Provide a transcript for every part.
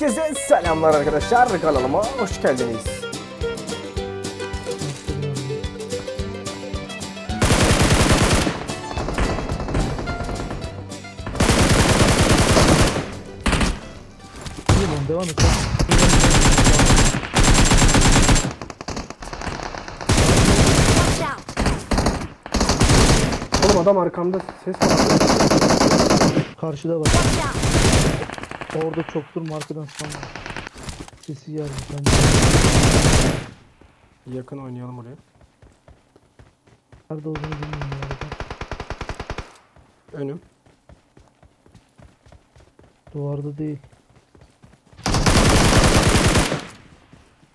Herkese selamlar arkadaşlar kanalıma hoş geldiniz. Devam et. Oğlum adam arkamda ses var. Karşıda var. Orada çok durma arkadan sonra. Sesi geldi. Yakın oynayalım oraya. nerede olduğunu bilmiyorum ya. Önüm. Duvarda değil.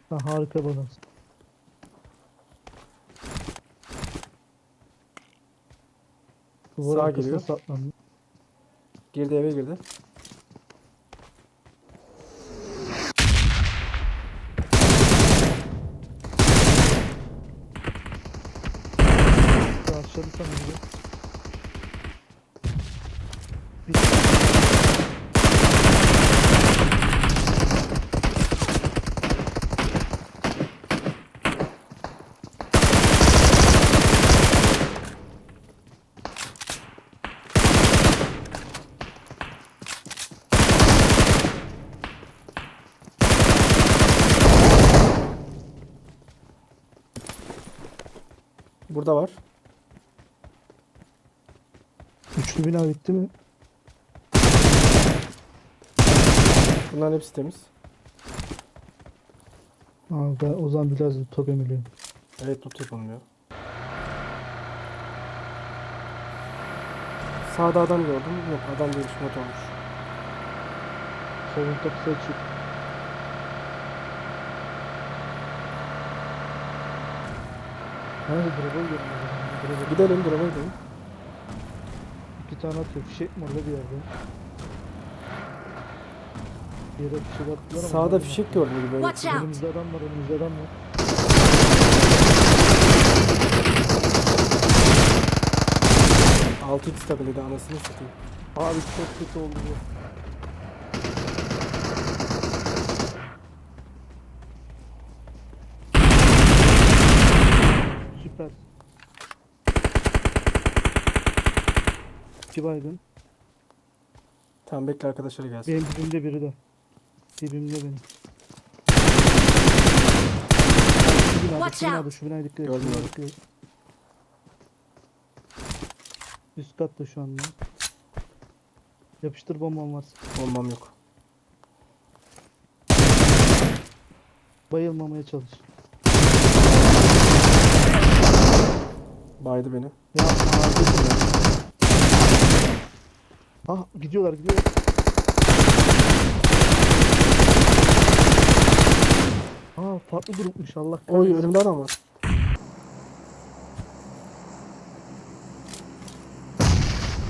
Ha, harika balans. Duvar Sağa arkasına giriyor. saklandı. Girdi eve girdi. Karşıladı sanırım. Burada var. Üçlü bina bitti mi? Bunların hepsi temiz. Aa, ben o zaman biraz top emiliyorum. Evet loot yapalım ya. Sağda adam gördüm. Yok adam değilmiş mod olmuş. Solun kapısı açık. Nerede drop'a gidelim? Drop'a Gidelim duruma gidelim. İki tane atıyor. Fişek mi orada bir yerde? Bir yere fişek attılar ama Sağda fişek gördüm gibi. Watch out! Önümüzde adam var, önümüzde adam var. Altı x takılıydı anasını satayım. Abi çok kötü oldu bu. İki baygın. Tamam bekle arkadaşlar gelsin. Benim dibimde biri de. Dibimde benim. Şu binada, Watch şu binada, out. şu binaya dikkat et. Gördüm, gördüm. dikkat et. Üst katta şu anda. Yapıştır bombam varsa. Bombam yok. Bayılmamaya çalış. Baydı beni. Ya ya. Ah gidiyorlar gidiyorlar. Aa farklı grupmuş Allah Oy önümde adam var.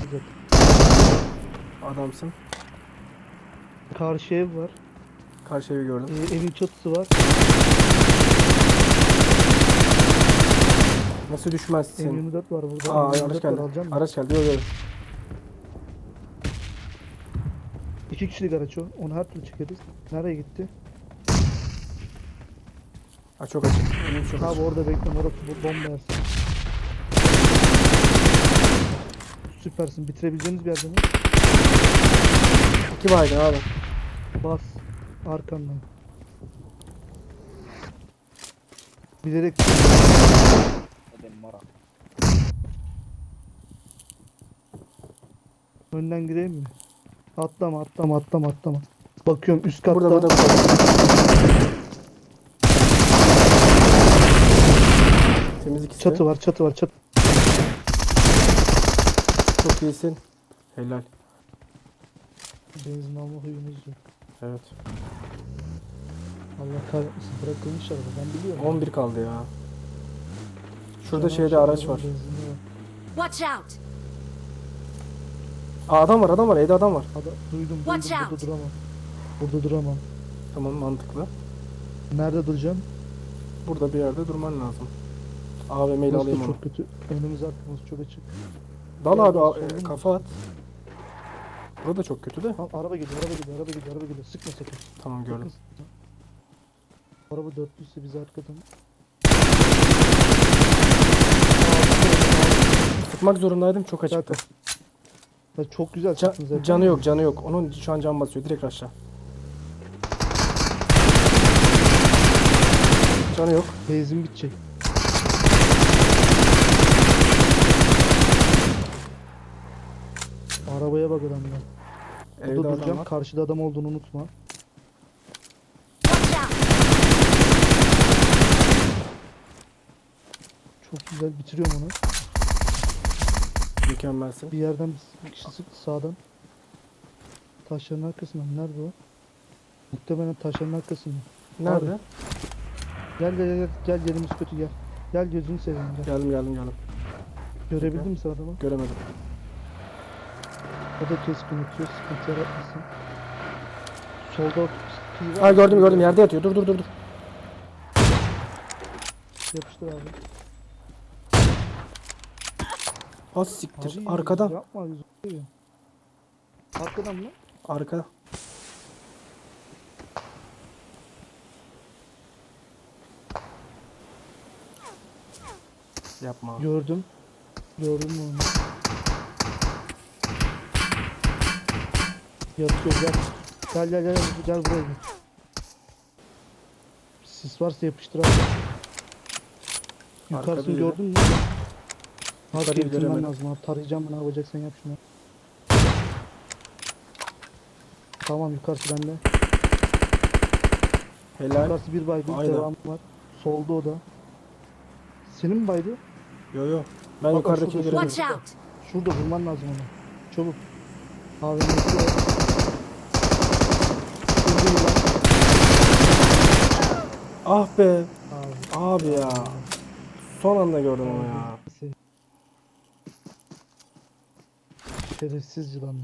Güzel. Adamsın. Karşı ev var. Karşı evi gördüm. Ee, evin çatısı var. Nasıl düşmezsin? M24 var burada. Aa M24 araç var, geldi. alacağım mı? Araç geldi. Yok yok. İki kişilik araç o. Onu her türlü çekeriz. Nereye gitti? Ha çok açık. Önüm çok Abi açık. orada bekleme orası bu bomba yersin. Süpersin. Bitirebileceğiniz bir yerde mi? İki baydı abi. Bas. Arkandan. Bilerek Önden gireyim mi? Atlama atlama atlama atlama. Bakıyorum üst katta. Burada burada burada. Temiz ikisi. Çatı var çatı var çatı. Çok iyisin. Helal. Benzin alma huyumuz yok. Evet. Allah kahretmesin bırakılmış araba ben biliyorum. 11 kaldı ya. Şurada şeyde araç var. Watch out! Aa adam var adam var evde adam var. Ada, duydum Watch duydum burada duramam. Burada duramam. Tamam mantıklı. Nerede duracağım? Burada bir yerde durman lazım. AVM ile Burası alayım da onu. çok kötü. Önümüz arkamız çok açık. Dal abi a- mu? kafa at. Burada çok kötü de. Tamam araba geliyor araba geliyor araba geliyor araba geliyor. Sıkma sakın. Tamam gördüm. Sıkma. Araba dörtlüyse bizi arkadan. Sıkmak zorundaydım çok açıktı. Zaten. Ya çok güzel Ca- çıktın zaten. canı yok canı yok. Onun şu an can basıyor direkt aşağı. Canı yok. Benzin bitecek. Arabaya bak adamlar. Evde Burada adam duracağım. var. Karşıda adam olduğunu unutma. Watch out! Çok güzel bitiriyorum onu. Mükemmelsin. Bir yerden bir kişi sıktı sağdan. Taşların arkasından. Nerede o? Muhtemelen taşların arkasında. Nerede? Gel gel gel gel yerimiz kötü gel. Gel gözünü seveyim gel. Geldim geldim geldim. Görebildin mi sen adamı? Göremedim. O da keskin atıyor. Sıkıntı yaratmasın. Solda. Ha gördüm gördüm yerde yatıyor. Dur dur dur dur. Yapıştır abi. Az siktir. Abi, Arkadan. Yapma. Arkadan mı? Arka. Yapma. Gördüm. Gördüm mü onu? Yatıyor gel. Gel gel gel gel buraya gel. Sis varsa yapıştır abi. Yukarısını gördün mü? Abi getirmen göremedim. lazım abi. Tarayacağım ne yapacaksan yap şunu. Tamam yukarısı bende. Helal. Yukarısı bir baygın Aynen. devam var. Solda o da. Senin mi baydı? Yo yo. Ben Bak, yukarıdaki şurada. Watch out! Şurada vurman lazım onu. Çabuk. Şurada yılan. Ah be. Abi. Abi ya. Son anda gördüm onu ya. Şerefsiz yılan.